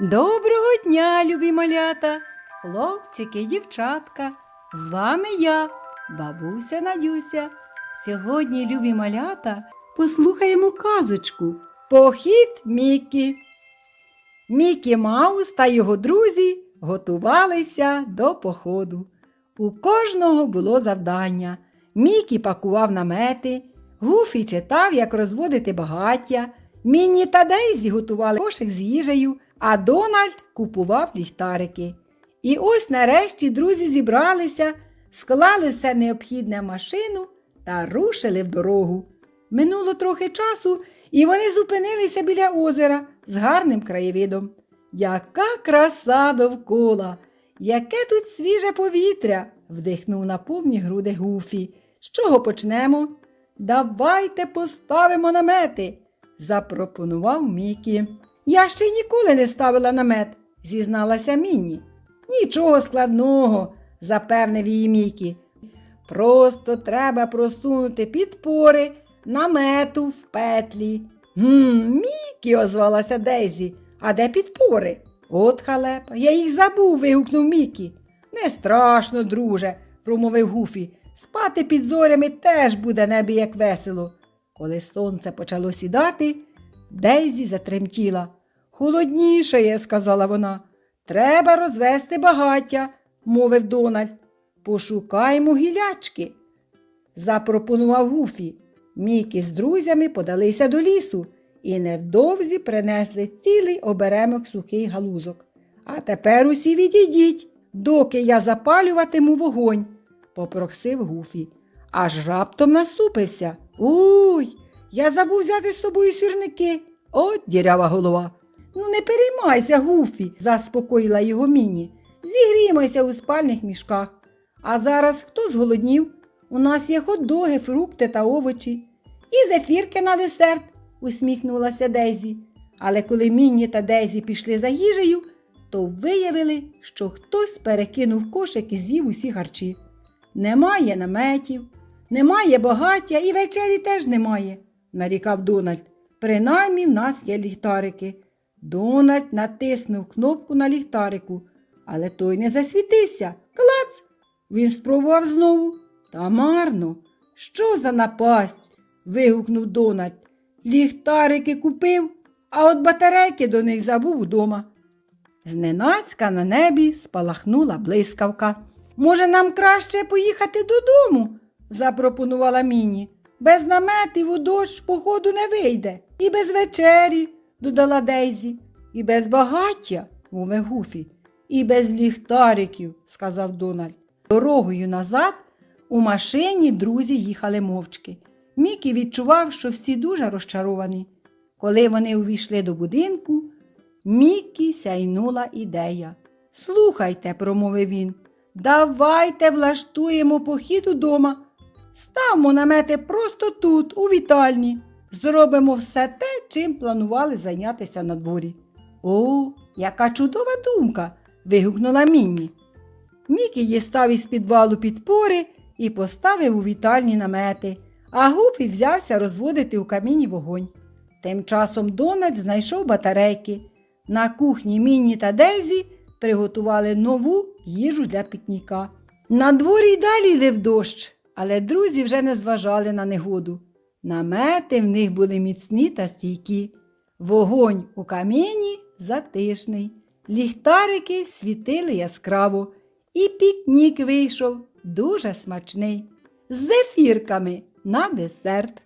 Доброго дня, любі малята, хлопчики і дівчатка. З вами я, бабуся Надюся. Сьогодні, любі малята, послухаємо казочку Похід Мікі. Мікі Маус та його друзі готувалися до походу. У кожного було завдання. Мікі пакував намети, Гуфі читав, як розводити багаття. Мінні та Дейзі готували кошик з їжею, а Дональд купував ліхтарики. І ось нарешті друзі зібралися, склали все необхідне машину та рушили в дорогу. Минуло трохи часу, і вони зупинилися біля озера з гарним краєвидом. Яка краса довкола! Яке тут свіже повітря! вдихнув на повні груди Гуфі. З чого почнемо? Давайте поставимо намети, запропонував Мікі. Я ще ніколи не ставила намет, зізналася Мінні. Нічого складного, запевнив її Мікі. Просто треба просунути підпори намету в петлі. Гм, Мікі, озвалася Дейзі. А де підпори? От халепа, я їх забув, вигукнув Мікі. Не страшно, друже, промовив Гуфі. Спати під зорями теж буде небі як весело. Коли сонце почало сідати, Дейзі затремтіла. Холоднішає, сказала вона. Треба розвести багаття, мовив Дональд. Пошукаймо гілячки. Запропонував Гуфі. Мікі з друзями подалися до лісу і невдовзі принесли цілий оберемок сухий галузок. А тепер усі відійдіть, доки я запалюватиму вогонь, попросив Гуфі. Аж раптом насупився. Уй, я забув взяти з собою сірники. От дірява голова. Ну, не переймайся, Гуфі, заспокоїла його Міні. Зігрімайся у спальних мішках. А зараз хто зголоднів? У нас є хот-доги, фрукти та овочі. І зефірки на десерт, усміхнулася Дейзі. Але коли Мінні та Дейзі пішли за їжею, то виявили, що хтось перекинув кошик і з'їв усі харчі. Немає наметів, немає багаття і вечері теж немає, нарікав Дональд. Принаймні в нас є ліхтарики. Дональд натиснув кнопку на ліхтарику, але той не засвітився. Клац! Він спробував знову. Та марно. Що за напасть? вигукнув Дональд. Ліхтарики купив, а от батарейки до них забув удома. Зненацька на небі спалахнула блискавка. Може, нам краще поїхати додому? запропонувала Міні. Без наметів у дощ походу не вийде. І без вечері, додала Дейзі. І без багаття, мовив Гуфі. І без ліхтариків, сказав Дональд. Дорогою назад у машині друзі їхали мовчки. Мікі відчував, що всі дуже розчаровані. Коли вони увійшли до будинку, Мікі сяйнула ідея. Слухайте, промовив він, давайте влаштуємо похід удома. Ставмо намети просто тут, у вітальні. Зробимо все те, чим планували зайнятися на дворі. О, яка чудова думка. вигукнула Мінні. Мікі дістав із підвалу підпори і поставив у вітальні намети, а Гупі взявся розводити у каміні вогонь. Тим часом Дональд знайшов батарейки. На кухні Мінні та Дезі приготували нову їжу для пікніка. На дворі й далі лив дощ, але друзі вже не зважали на негоду. Намети в них були міцні та стійкі. Вогонь у камені затишний, ліхтарики світили яскраво, і пікнік вийшов дуже смачний, з зефірками на десерт.